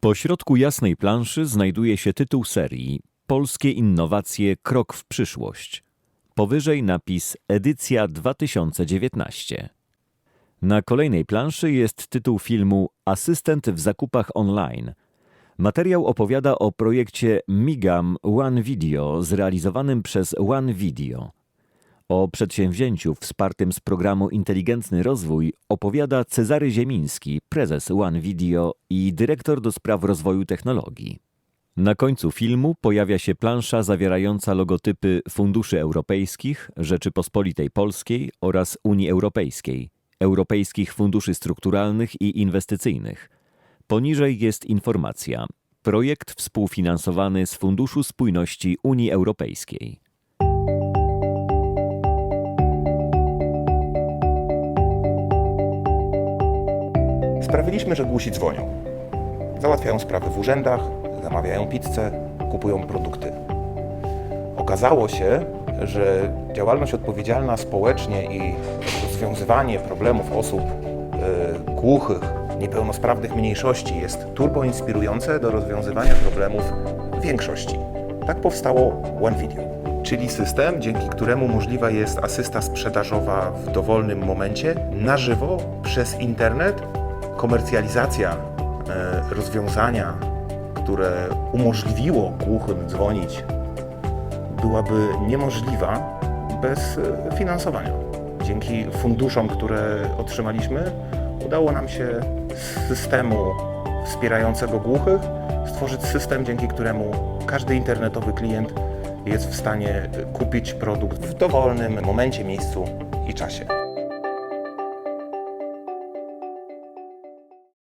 Po środku jasnej planszy znajduje się tytuł serii Polskie innowacje krok w przyszłość. Powyżej napis Edycja 2019. Na kolejnej planszy jest tytuł filmu Asystent w zakupach online. Materiał opowiada o projekcie Migam One Video zrealizowanym przez One Video. O przedsięwzięciu wspartym z programu Inteligentny Rozwój opowiada Cezary Ziemiński, prezes One Video i dyrektor do spraw rozwoju technologii. Na końcu filmu pojawia się plansza zawierająca logotypy Funduszy Europejskich, Rzeczypospolitej Polskiej oraz Unii Europejskiej, Europejskich Funduszy Strukturalnych i Inwestycyjnych. Poniżej jest informacja. Projekt współfinansowany z Funduszu Spójności Unii Europejskiej. Sprawiliśmy, że głusi dzwonią. Załatwiają sprawy w urzędach, zamawiają pizzę, kupują produkty. Okazało się, że działalność odpowiedzialna społecznie i rozwiązywanie problemów osób e, głuchych, niepełnosprawnych mniejszości jest turbo inspirujące do rozwiązywania problemów większości. Tak powstało OneVideo, czyli system, dzięki któremu możliwa jest asysta sprzedażowa w dowolnym momencie, na żywo, przez internet, komercjalizacja e, rozwiązania, które umożliwiło głuchym dzwonić, byłaby niemożliwa bez e, finansowania. Dzięki funduszom, które otrzymaliśmy, udało nam się z systemu wspierającego głuchych stworzyć system, dzięki któremu każdy internetowy klient jest w stanie kupić produkt w dowolnym momencie, miejscu i czasie.